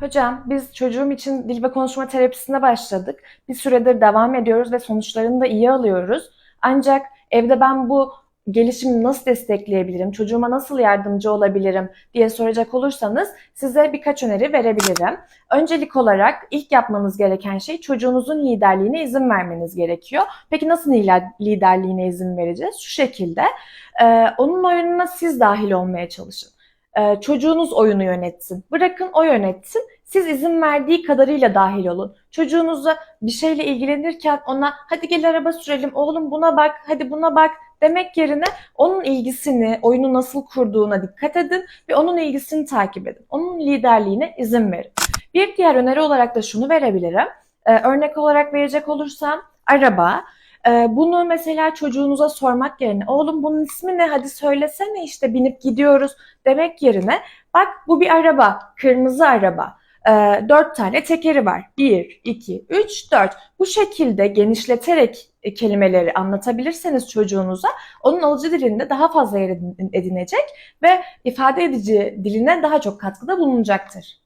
Hocam biz çocuğum için dil ve konuşma terapisine başladık. Bir süredir devam ediyoruz ve sonuçlarını da iyi alıyoruz. Ancak evde ben bu gelişimi nasıl destekleyebilirim, çocuğuma nasıl yardımcı olabilirim diye soracak olursanız size birkaç öneri verebilirim. Öncelik olarak ilk yapmanız gereken şey çocuğunuzun liderliğine izin vermeniz gerekiyor. Peki nasıl lider- liderliğine izin vereceğiz? Şu şekilde, e, onun oyununa siz dahil olmaya çalışın. E, çocuğunuz oyunu yönetsin. Bırakın o yönetsin. Siz izin verdiği kadarıyla dahil olun. Çocuğunuza bir şeyle ilgilenirken ona hadi gel araba sürelim, oğlum buna bak, hadi buna bak demek yerine onun ilgisini, oyunu nasıl kurduğuna dikkat edin ve onun ilgisini takip edin. Onun liderliğine izin verin. Bir diğer öneri olarak da şunu verebilirim. Ee, örnek olarak verecek olursam araba. Ee, bunu mesela çocuğunuza sormak yerine oğlum bunun ismi ne hadi söylesene işte binip gidiyoruz demek yerine bak bu bir araba, kırmızı araba. Ee, dört tane tekeri var. Bir, iki, üç, dört. Bu şekilde genişleterek e, kelimeleri anlatabilirseniz çocuğunuza onun alıcı dilinde daha fazla yer edin- edinecek ve ifade edici diline daha çok katkıda bulunacaktır.